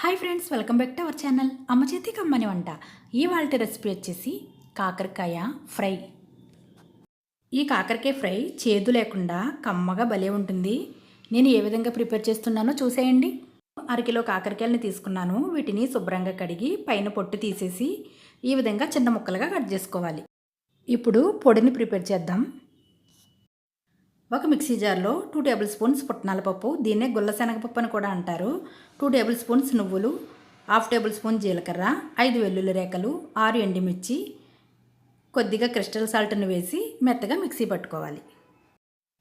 Hi friends welcome back to our channel. అమ్మ చేతి కమ్మని వంట. ఈ వాళ్ళ రెసిపీ వచ్చేసి కాకరకాయ ఫ్రై. ఈ కాకరకాయ ఫ్రై చేదు లేకుండా కమ్మగా భలే ఉంటుంది. నేను ఏ విధంగా ప్రిపేర్ చేస్తున్నానో చూసేయండి. అరకిలో కాకరకాయలని తీసుకున్నాను. వీటిని శుభ్రంగా కడిగి పైన పొట్టు తీసేసి ఈ విధంగా చిన్న ముక్కలుగా కట్ చేసుకోవాలి. ఇప్పుడు పొడిని ప్రిపేర్ చేద్దాం. ఒక మిక్సీ జార్లో టూ టేబుల్ స్పూన్స్ పుట్నాల పప్పు దీన్నే గుల్ల శనగపప్పు అని కూడా అంటారు. టూ టేబుల్ స్పూన్స్ నువ్వులు హాఫ్ టేబుల్ స్పూన్ జీలకర్ర ఐదు వెల్లుల్లి రేకలు ఆరు ఎండుమిర్చి కొద్దిగా క్రిస్టల్ సాల్ట్ని వేసి మెత్తగా మిక్సీ పట్టుకోవాలి.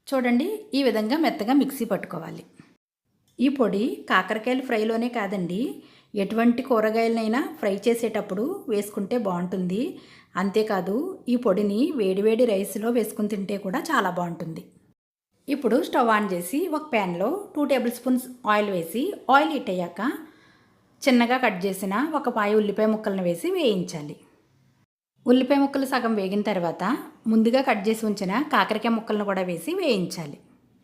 చూడండి ఈ విధంగా మెత్తగా మిక్సీ పట్టుకోవాలి. ఈ పొడి కాకరకాయలు ఫ్రైలోనే కాదండి. ఎటువంటి కూరగాయలనైనా ఫ్రై చేసేటప్పుడు వేసుకుంటే బాగుంటుంది. అంతేకాదు ఈ పొడిని వేడివేడి రైస్లో వేసుకుని తింటే కూడా చాలా బాగుంటుంది. ఇప్పుడు స్టవ్ ఆన్ చేసి ఒక ప్యాన్లో టూ టేబుల్ స్పూన్స్ ఆయిల్ వేసి ఆయిల్ హీట్ అయ్యాక చిన్నగా కట్ చేసిన ఒక పాయ ఉల్లిపాయ ముక్కలను వేసి వేయించాలి. ఉల్లిపాయ ముక్కలు సగం వేగిన తర్వాత ముందుగా కట్ చేసి ఉంచిన కాకరకాయ ముక్కలను కూడా వేసి వేయించాలి.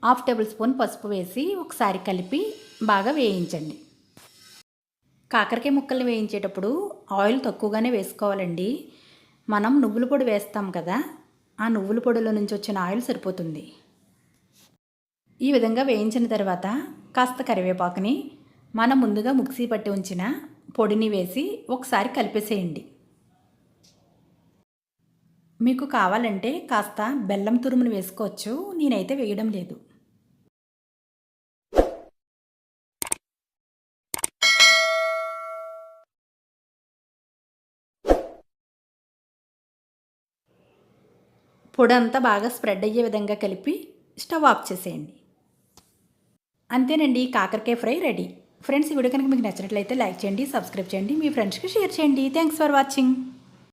హాఫ్ టేబుల్ స్పూన్ పసుపు వేసి ఒకసారి కలిపి బాగా వేయించండి. కాకరకాయ ముక్కలు వేయించేటప్పుడు ఆయిల్ తక్కువగానే వేసుకోవాలండి. మనం నువ్వుల పొడి వేస్తాం కదా ఆ నువ్వుల పొడిలో నుంచి వచ్చిన ఆయిల్ సరిపోతుంది. ఈ విధంగా వేయించిన తర్వాత కాస్త కరివేపాకుని మనం ముందుగా మిక్సీ పట్టి ఉంచిన పొడిని వేసి ఒకసారి కలిపేసేయండి. మీకు కావాలంటే కాస్త బెల్లం తురుమును వేసుకోవచ్చు. నేనైతే వేయడం లేదు. పొడి అంతా బాగా స్ప్రెడ్ అయ్యే విధంగా కలిపి స్టవ్ ఆఫ్ చేసేయండి. అంతేనండి కాకరకాయ ఫ్రై రెడీ. ఫ్రెండ్స్ ఈ వీడియో కనుక మీకు నచ్చినట్లయితే లైక్ చేయండి సబ్స్క్రైబ్ చేయండి మీ ఫ్రెండ్స్కి షేర్ చేయండి. Thanks for watching.